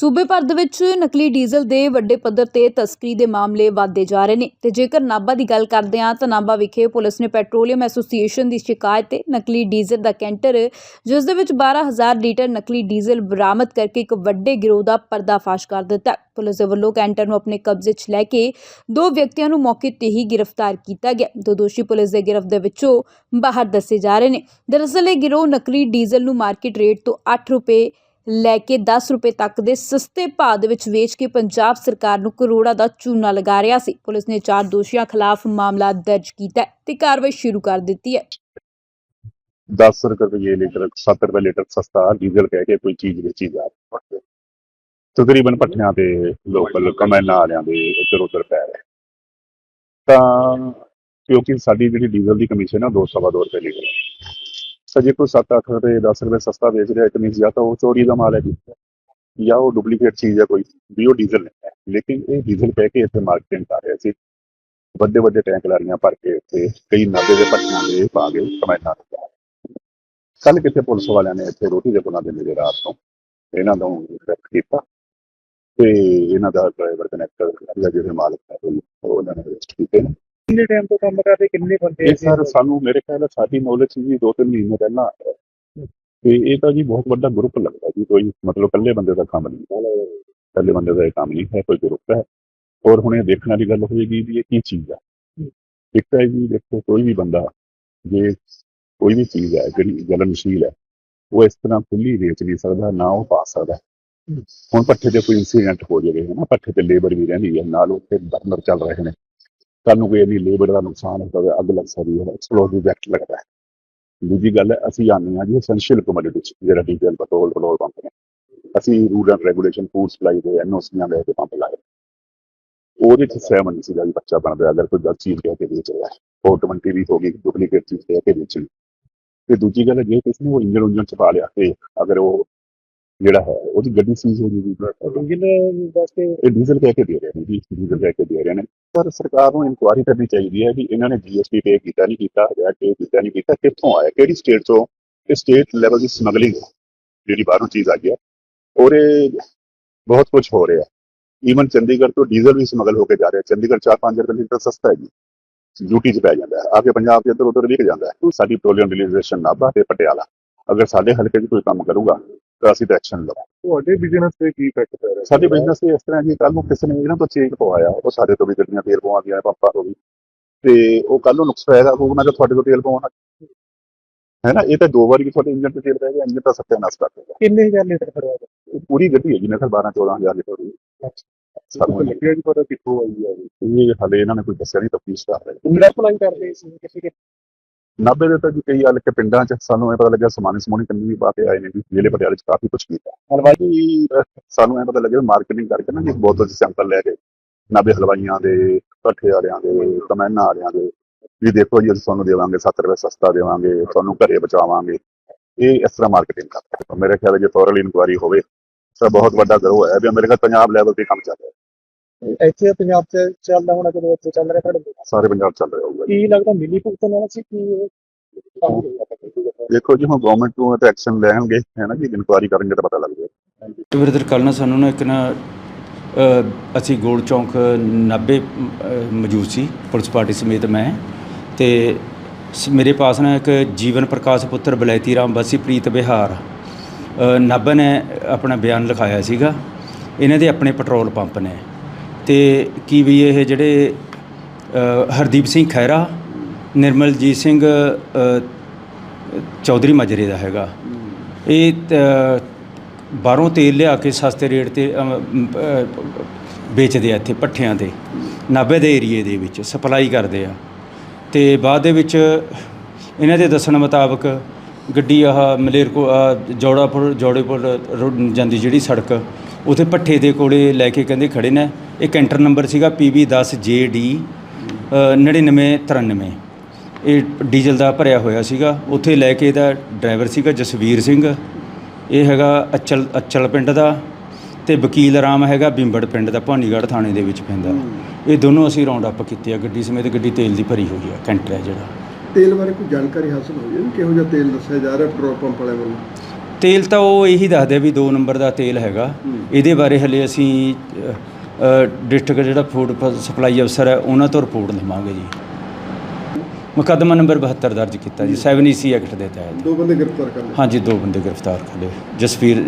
ਸੂਬੇ ਭਰ ਦੇ ਵਿੱਚ ਨਕਲੀ ਡੀਜ਼ਲ ਦੇ ਵੱਡੇ ਪੱਧਰ ਤੇ ਤਸਕਰੀ ਦੇ ਮਾਮਲੇ ਵਧਦੇ ਜਾ ਰਹੇ ਨੇ ਤੇ ਜੇਕਰ ਨਾਭਾ ਦੀ ਗੱਲ ਕਰਦੇ ਹਾਂ ਤਾਂ ਨਾਭਾ ਵਿਖੇ ਪੁਲਿਸ ਨੇ ਪੈਟਰੋਲੀਅਮ ਐਸੋਸੀਏਸ਼ਨ ਦੀ ਸ਼ਿਕਾਇਤ ਤੇ ਨਕਲੀ ਡੀਜ਼ਲ ਦਾ ਕੈਂਟਰ, ਜਿਸ ਦੇ ਵਿੱਚ 12000 ਲੀਟਰ ਨਕਲੀ ਡੀਜ਼ਲ ਬਰਾਮਦ ਕਰਕੇ ਇੱਕ ਵੱਡੇ ਗਿਰੋਹ ਦਾ ਪਰਦਾਫਾਸ਼ ਕਰ ਦਿੱਤਾ ਪੁਲਿਸ ਦੇ ਵੱਲੋਂ ਕੈਂਟਰ ਨੂੰ ਆਪਣੇ ਕਬਜ਼ੇ 'ਚ ਲੈ ਕੇ ਦੋ ਵਿਅਕਤੀਆਂ ਨੂੰ ਮੌਕੇ ਤੇ ਹੀ ਗ੍ਰਿਫਤਾਰ ਕੀਤਾ ਗਿਆ। ਦੋ ਦੋਸ਼ੀ ਪੁਲਿਸ ਦੇ ਗਿਰਫਤ ਦੇ ਵਿੱਚੋਂ ਬਾਹਰ ਦੱਸੇ ਜਾ ਰਹੇ ਨੇ। ਦਰਅਸਲ ਇਹ ਗਿਰੋਹ ਨਕਲੀ ਡੀਜ਼ਲ ਨੂੰ ਮਾਰਕੀਟ ਰੇਟ ਤੋਂ 8 ਰੁਪਏ ਲੈ ਕੇ 10 ਰੁਪਏ ਤੱਕ ਦੇ ਸਸਤੇ ਭਾਅ ਦੇ ਵਿੱਚ ਵੇਚ ਕੇ ਪੰਜਾਬ ਸਰਕਾਰ ਨੂੰ ਕਰੋੜਾਂ ਦਾ ਚੂਨਾ ਲਗਾ ਰਿਹਾ ਸੀ। ਪੁਲਿਸ ਨੇ ਚਾਰ ਦੋਸ਼ੀਆਂ ਖਿਲਾਫ ਮਾਮਲਾ ਦਰਜ ਕੀਤਾ ਤੇ ਕਾਰਵਾਈ ਸ਼ੁਰੂ ਕਰ ਦਿੱਤੀ ਹੈ। 10 ਰੁਪਏ ਲੀਟਰ 7 ਰੁਪਏ ਲੀਟਰ ਸਸਤਾ ਡੀਜ਼ਲ ਕਹਿ ਕੇ ਕੋਈ ਚੀਜ਼ ਵੇਚੀ ਜਾ ਰਹੀ ਹੈ। ਤਕਰੀਬਨ ਪੱਠਿਆਂ ਤੇ ਲੋਕਲ ਕਮੈਨਾ ਵਾਲਿਆਂ ਦੇ ਇੱਧਰ ਉੱਧਰ ਪੈ ਰਹੇ। ਤਾਂ ਕਿਉਂਕਿ ਸਾਡੀ ਜਿਹੜੀ ਡੀਜ਼ਲ ਦੀ ਕਮਿਸ਼ਨ ਆ 2.5 ਰੁਪਏ ਲੀਟਰ ਹੈ। ਕੋਈ 7-8 ਰੁਪਏ 10 ਰੁਪਏ ਸਸਤਾ ਵੇਚ ਰਿਹਾ, ਇੱਕ ਜਾਂ ਤਾਂ ਉਹ ਚੋਰੀ ਦਾ ਮਾਲ ਹੈ ਜਾਂ। ਉਹ ਡੁਪਲੀਕੇਟ ਚੀਜ਼ ਹੈ ਕੋਈ, ਵੀ ਉਹ ਡੀਜ਼ਲ ਨਹੀਂ ਹੈ। ਲੇਕਿਨ ਇਹ ਡੀਜ਼ਲ ਕਹਿ ਕੇ ਇੱਥੇ ਮਾਰਕੀਟਿੰਗ ਕਰ ਰਿਹਾ ਸੀ। ਵੱਡੇ ਵੱਡੇ ਟੈਂਕ ਲਾਰੀਆਂ ਭਰ ਕੇ ਇੱਥੇ, ਕਈ ਨਾਭੇ ਦੇ ਪੱਟੀਆਂ ਦੇ ਪਾ ਕੇ ਕਮੈਨਾ ਕੱਲ ਕਿਤੇ ਪੁਲਿਸ ਵਾਲਿਆਂ ਨੇ ਇੱਥੇ ਰੋਟੀ ਦੇ ਪੁਲਾਂ ਦੇ ਮੇਰੇ ਰਾਤ ਤੋਂ ਇਹਨਾਂ ਨੂੰ ਅਰੈਸਟ ਕੀਤਾ। ਤੇ ਇਹਨਾਂ ਦਾ ਡਰਾਈਵਰ ਕਨੈਕਟਰ ਜਾਂ ਜਿਹੜੇ ਮਾਲਕ ਹੈ ਉਹ ਉਹਨਾਂ ਨੇ ਅਰੈਸਟ ਕੀਤੇ ਨੇ। ਕਿੰਨੇ ਟਾਈਮ ਤੋਂ ਕੰਮ ਕਰਦੇ ਕਿੰਨੇ ਬੰਦੇ ਇਹ ਸਰ ਸਾਨੂੰ ਮੇਰੇ ਖਿਆਲ ਨਾਲ ਸਾਡੀ ਨੌਲੇਜ ਜੀ ਦੋ ਤਿੰਨ ਮਹੀਨੇ ਪਹਿਲਾਂ ਤੇ ਇਹ ਤਾਂ ਜੀ ਬਹੁਤ ਵੱਡਾ ਗਰੁੱਪ ਲੱਗਦਾ ਜੀ ਕੋਈ ਮਤਲਬ ਇਕੱਲੇ ਬੰਦੇ ਦਾ ਕੰਮ ਨਹੀਂ ਇਕੱਲੇ ਬੰਦੇ ਦਾ ਇਹ ਕੰਮ ਨਹੀਂ ਹੈ ਕੋਈ ਗਰੁੱਪ ਹੈ। ਔਰ ਹੁਣ ਇਹ ਦੇਖਣ ਵਾਲੀ ਗੱਲ ਹੋਏਗੀ ਵੀ ਇਹ ਕੀ ਚੀਜ਼ ਆ। ਇੱਕ ਤਾਂ ਜੀ ਦੇਖੋ ਕੋਈ ਵੀ ਬੰਦਾ ਜੇ ਕੋਈ ਵੀ ਚੀਜ਼ ਹੈ ਜਿਹੜੀ ਜਲਨਸ਼ੀਲ ਹੈ ਉਹ ਇਸ ਤਰ੍ਹਾਂ ਖੁੱਲੀ ਵੇਚ ਨਹੀਂ ਸਕਦਾ ਨਾ ਉਹ ਪਾ ਸਕਦਾ। ਹੁਣ ਪੱਠੇ ਤੇ ਕੋਈ ਇਨਸੀਡੈਂਟ ਹੋ ਜਾਵੇ ਹੈ ਨਾ ਪੱਠੇ ਤੇ ਲੇਬਰ ਵੀ ਰਹਿੰਦੀ ਹੈ ਨਾਲ ਉੱਥੇ ਬਰਨਰ ਚੱਲ ਰਹੇ ਨੇ। ਸਾਨੂੰ ਕੋਈ ਇੰਨੀ ਲੇਬਰ ਦਾ ਨੁਕਸਾਨ ਹੋ ਜਾਵੇ ਅੱਗ ਲੱਗ ਸਕਦੀ ਹੈ ਐਕਸਪਲੋਸਿਵ ਐਕਟ ਲੱਗਦਾ ਹੈ। ਦੂਜੀ ਗੱਲ ਹੈ ਅਸੀਂ ਆਉਂਦੇ ਹਾਂ ਜੀ ਐਸੈਂਸ਼ੀਅਲ ਕਮੋਡਿਟੀ ਜਿਹੜਾ ਡੀਜ਼ਲ ਪੈਟਰੋਲ ਪੈਟਰੋਲ ਪੰਪ ਨੇ। ਅਸੀਂ rule and regulation food supply ਦੇ ਐਨਓਸੀਆਂ ਲੈ ਕੇ ਪੰਪ ਲਾਏ। ਉਹਦੇ ਚ ਸਹਿਮਤ ਨਹੀਂ ਸੀਗਾ ਵੀ ਬੱਚਾ ਬਣਦਾ, ਅਗਰ ਕੋਈ ਗਲਤ ਚੀਜ਼ ਕਹਿ ਕੇ ਵੇਚ ਰਿਹਾ ਹੈ। ਫੋਟੋ ਵੀ ਹੋ ਗਈ ਡੁਪਲੀਕੇਟ ਚੀਜ਼ ਕਹਿ ਕੇ ਵੇਚਣੀ। ਤੇ ਦੂਜੀ ਗੱਲ ਹੈ ਜੇ ਕਿਸੇ ਨੇ ਉਹ ਇੰਜਨ ਉਂਜਨ ਚ ਪਾ ਲਿਆ, ਤੇ ਅਗਰ ਉਹ ਜਿਹੜਾ ਹੈ ਉਹਦੀ ਗੱਡੀ ਸੀਜ਼ ਹੋ। ਜੂਗੀ ਇੰਜਨ ਵਾਸਤੇ ਇਹ ਡੀਜ਼ਲ ਕਹਿ ਕੇ ਦੇ ਰਹੇ ਨੇ ਜੀ ਡੀਜ਼ਲ ਕਹਿ ਕੇ ਦੇ ਰਹੇ ਨੇ। ਪਰ ਸਰਕਾਰ ਨੂੰ ਇਨਕੁਆਇਰੀ ਕਰਨੀ ਚਾਹੀਦੀ ਹੈ ਵੀ ਇਹਨਾਂ ਨੇ ਜੀਐਸਟੀ ਪੇ ਕੀਤਾ ਨਹੀਂ ਕੀਤਾ ਜਾਂ ਪੇ ਕੀਤਾ ਨਹੀਂ ਕੀਤਾ ਕਿੱਥੋਂ ਆਇਆ ਕਿਹੜੀ ਸਟੇਟ ਤੋਂ ਇਹ ਸਟੇਟ ਲੈਵਲ ਦੀ ਸਮਗਲਿੰਗ ਜਿਹੜੀ ਬਾਹਰੋਂ ਚੀਜ਼ ਆ ਗਈ ਹੈ। ਔਰ ਇਹ ਬਹੁਤ ਕੁਝ ਹੋ ਰਿਹਾ। ਈਵਨ ਚੰਡੀਗੜ੍ਹ ਤੋਂ ਡੀਜ਼ਲ ਵੀ ਸਮਗਲ ਹੋ ਕੇ ਜਾ ਰਿਹਾ। ਚੰਡੀਗੜ੍ਹ 4-5 ਰੁਪਏ ਲੀਟਰ ਸਸਤਾ ਹੈ ਜੀ। ਡਿਊਟੀ 'ਚ ਪੈ ਜਾਂਦਾ ਹੈ। ਆ ਕੇ ਪੰਜਾਬ 'ਚ ਇੱਧਰ ਉੱਧਰ ਵਿਕ ਜਾਂਦਾ ਹੈ। ਸਾਡੀ ਪੈਟਰੋਲੀਅਮ ਰਿਲੀਜ਼ੇਸ਼ਨ ਨਾਭਾ ਤੇ ਪਟਿਆਲਾ। ਅਗਰ ਸਾਡੇ ਹਲਕੇ 'ਚ ਕੋਈ ਕੰਮ ਕਰੂਗਾ ਤਾਂ ਅਸੀਂ ਤਾਂ ਐਕਸ਼ਨ ਲਵਾਂਗੇ। ਤੁਹਾਡੇ ਬਿਜ਼ਨਸ ਤੇ ਕੀ ਇਫੈਕਟ ਪੈ ਰਿਹਾ? ਸਾਡੇ ਬਿਜ਼ਨਸ ਤੇ ਇਸ ਤਰ੍ਹਾਂ ਜੀ ਕੱਲ ਨੂੰ ਕਿਸੇ ਨੇ ਇਹਨਾਂ ਤੋਂ ਚੇਕ ਪਵਾਇਆ ਉਹ ਸਾਡੇ ਤੋਂ ਵੀ ਗੱਡੀਆਂ ਤੇਲ ਪਵਾਉਂਦੀਆਂ ਪੰਪਾਂ ਤੋਂ ਵੀ। ਤੇ ਉਹ ਕੱਲ ਨੂੰ ਨੁਕਸ ਪੈਦਾ ਹੋਊ ਮੈਂ ਕਿ ਤੁਹਾਡੇ ਤੋਂ ਤੇਲ ਪਵਾਉਣਾ ਹੈ ਨਾ? ਇਹ ਤਾਂ ਦੋ ਵਾਰੀ ਤੁਹਾਡੇ ਇੰਜਨ ਤੇ ਤੇਲ ਪੈ ਗਿਆ ਇੰਜਨ ਤਾਂ ਸੱਤਿਆਨਾਸ਼ ਕਰ ਦੇਗਾ ਕਿੰਨੇ ਹਜ਼ਾਰ ਲੀਟਰ ਇਹ ਪੂਰੀ ਗੱਡੀ ਹੈ ਜੀ ਮੇਰੇ ਖਿਆਲ 12 14000 ਲੀਟਰ ਦੀ। ਸਾਨੂੰ ਲੱਗਿਆ ਜੀ ਪਤਾ ਕਿੱਥੋਂ ਆਈ ਹੈ ਇਹ। ਹਲੇ ਇਹਨਾਂ ਨੇ ਕੋਈ ਦੱਸਿਆ ਨਹੀਂ ਤਫਤੀਸ਼ ਕਰ ਰਹੇ। ਇੰਗਲਿਸ਼ ਅਪਲਾਈ ਕਰਦੇ ਸੀ ਕਿਸੇ ਕਿ ਨਾਭੇ ਦੇ ਤਾਂ ਜੀ ਕਈ ਹਲ ਕੇ ਪਿੰਡਾਂ 'ਚ ਸਾਨੂੰ ਇਹ ਪਤਾ ਲੱਗਿਆ ਸਮਾਨ ਸਮੂਨੀ ਕੰਨੀ ਵੀ ਪਾ ਕੇ ਆਏ ਨੇ ਜੀ ਜ਼ਿਲ੍ਹੇ ਪਟਿਆਲੇ 'ਚ ਕਾਫੀ ਕੁਝ ਕੀਤਾ ਹਲਵਾਈ ਸਾਨੂੰ ਇਹ ਪਤਾ ਲੱਗਿਆ ਮਾਰਕੀਟਿੰਗ ਕਰਕੇ ਨਾ ਜੀ ਬੋਤਲ 'ਚ ਸੈਂਪਲ ਲੈ ਕੇ ਨਾਭੇ ਹਲਵਾਈਆਂ ਦੇ, ਭੱਠੇ ਵਾਲਿਆਂ ਦੇ ਕਮੈਨਾ ਵਾਲਿਆਂ ਦੇ, ਵੀ ਦੇਖੋ ਜੀ ਅਸੀਂ ਤੁਹਾਨੂੰ ਦੇਵਾਂਗੇ 7 ਰੁਪਏ ਸਸਤਾ ਦੇਵਾਂਗੇ, ਤੁਹਾਨੂੰ ਘਰੇ ਬਚਾਵਾਂਗੇ ਇਹ ਇਸ ਤਰ੍ਹਾਂ ਮਾਰਕੀਟਿੰਗ ਕਰਦੇ ਮੇਰੇ ਖਿਆਲ ਹੈ ਜੇ ਥੋਰਲ ਇਨਕੁਆਰੀ ਹੋਵੇ ਤਾਂ ਬਹੁਤ ਵੱਡਾ ਗਰੋ ਹੈ। ਵੀ ਮੇਰੇ ਖਿਆਲ ਪੰਜਾਬ ਲੈਵਲ ਤੇ ਕੰਮ ਚੱਲ ਰਿਹਾ ਇੱਥੇ ਪੰਜਾਬ 'ਚ ਚੱਲਦਾ ਹੋਣਾ ਜਦੋਂ ਇੱਥੇ ਚੱਲ ਰਿਹਾ ਤੁਹਾਡੇ ਸਾਰੇ ਪੰਜਾਬ ਚੱਲ ਰਿਹਾ ਹੋਊਗਾ। ਕੀ ਲੱਗਦਾ ਮਿਲੀ ਭੁਗਤਣ ਵਾਲਾ ਸੀ ਕਿ? ਦੇਖੋ ਜੀ ਹੁਣ ਗਵਰਨਮੈਂਟ ਨੂੰ ਤਾਂ ਐਕਸ਼ਨ ਲੈਣਗੇ ਹੈ ਨਾ ਜੀ? ਇਨਕੁਆਰੀ ਕਰਨਗੇ ਤਾਂ ਪਤਾ ਲੱਗ ਜਾਏਗਾ। ਤੇ ਬ੍ਰਦਰ ਕੱਲ੍ਹ ਨਾ ਸਾਨੂੰ ਨਾ ਇੱਕ ਨਾ ਅਸੀਂ ਗੋਲ ਚੌਂਕ 90 ਅ, ਮੌਜੂਦ ਸੀ ਪੁਲਿਸ ਪਾਰਟੀ ਸਮੇਤ ਮੈਂ। ਤੇ ਮੇਰੇ ਪਾਸ ਨਾ ਇੱਕ ਜੀਵਨ ਪ੍ਰਕਾਸ਼ ਪੁੱਤਰ ਬਲੈਤੀ ਰਾਮ ਬਸੀ ਪ੍ਰੀਤ ਬਿਹਾਰ। ਨਾਭਾ ਨੇ ਆਪਣਾ ਬਿਆਨ ਲਿਖਾਇਆ ਸੀਗਾ। ਇਹਨਾਂ ਦੇ ਆਪਣੇ ਪੈਟਰੋਲ ਪੰਪ ਨੇ। ਤੇ ਕੀ ਵੀ ਇਹ ਜਿਹੜੇ ਹਰਦੀਪ ਸਿੰਘ ਖਹਿਰਾ, ਨਿਰਮਲਜੀਤ ਸਿੰਘ ਚੌਧਰੀ ਮਾਜਰੇ ਦਾ ਹੈਗਾ। ਇਹ ਬਾਹਰੋਂ ਤੇਲ ਲਿਆ ਕੇ ਸਸਤੇ ਰੇਟ ਤੇ ਵੇਚਦੇ ਆ ਇੱਥੇ ਪੱਠਿਆਂ ਤੇ, ਨਾਭੇ ਦੇ ਏਰੀਏ ਦੇ ਵਿੱਚ, ਸਪਲਾਈ ਕਰਦੇ ਆ। ਤੇ ਬਾਅਦ ਦੇ ਵਿੱਚ ਇਹਨਾਂ ਦੇ ਦੱਸਣ ਮੁਤਾਬਕ ਗੱਡੀ ਆਹ ਮਲੇਰਕੋ ਜੋੜਾਪੁਰ, ਜੋੜੇਪੁਰ ਰੋਡ ਜਾਂਦੀ ਜਿਹੜੀ ਸੜਕ ਉਥੇ ਪੱਠੇ ਦੇ ਕੋਲੇ ਲੈ ਕੇ ਕਹਿੰਦੇ ਖੜੇ ਨੇ। ਇਹ ਕੈਂਟਰ ਨੰਬਰ ਸੀਗਾ PB10 JD 9993 ਇਹ ਡੀਜ਼ਲ ਦਾ ਭਰਿਆ ਹੋਇਆ ਸੀਗਾ। ਉੱਥੇ ਲੈ ਕੇ ਇਹਦਾ ਡਰਾਈਵਰ ਸੀਗਾ ਜਸਵੀਰ ਸਿੰਘ। ਇਹ ਹੈਗਾ ਅਚਲ ਅਚਲ ਪਿੰਡ ਦਾ ਤੇ ਵਕੀਲ ਰਾਮ ਹੈਗਾ ਬਿੰਬੜ ਪਿੰਡ ਦਾ, ਭਾਨੀਗੜ੍ਹ ਥਾਣੇ ਦੇ ਵਿੱਚ ਪੈਂਦਾ। ਇਹ ਦੋਨੋਂ ਅਸੀਂ ਰਾਉਂਡ ਅਪ ਕੀਤੇ ਆ। ਗੱਡੀ ਸਮੇਤ ਗੱਡੀ ਤੇਲ ਦੀ ਭਰੀ ਹੋਈ ਆ, ਕੈਂਟਰ ਹੈ ਜਿਹੜਾ। ਤੇਲ ਬਾਰੇ ਕੋਈ ਜਾਣਕਾਰੀ ਹਾਸਲ ਹੋਈ ਹੈ? ਕਿਹੋ ਜਿਹਾ ਤੇਲ ਦੱਸਿਆ ਜਾ ਰਿਹਾ ਪੈਟਰੋਲ ਪੰਪ ਵਾਲਿਆਂ ਵੱਲੋਂ? ਤੇਲ ਤਾਂ ਉਹ ਇਹੀ ਦੱਸਦੇ ਵੀ 2 ਨੰਬਰ ਦਾ ਤੇਲ ਹੈਗਾ। ਇਹਦੇ ਬਾਰੇ ਹਲੇ ਅਸੀਂ ਡਿਸਟ੍ਰਿਕਟ ਜਿਹੜਾ ਫੂਡ ਸਪਲਾਈ ਅਫਸਰ ਹੈ ਉਹਨਾਂ ਤੋਂ ਰਿਪੋਰਟ ਲਵਾਂਗੇ ਜੀ। ਮੁਕੱਦਮਾ ਨੰਬਰ 72 ਦਰਜ ਕੀਤਾ ਜੀ 7 ਈਸੀ ਐਕਟ ਦੇ ਤਹਿਤ। ਦੋ ਬੰਦੇ ਗ੍ਰਿਫਤਾਰ ਕਰ ਲਏ। ਹਾਂਜੀ ਦੋ ਬੰਦੇ ਗ੍ਰਿਫਤਾਰ ਕਰ ਲਏ। ਜਸਵੀਰ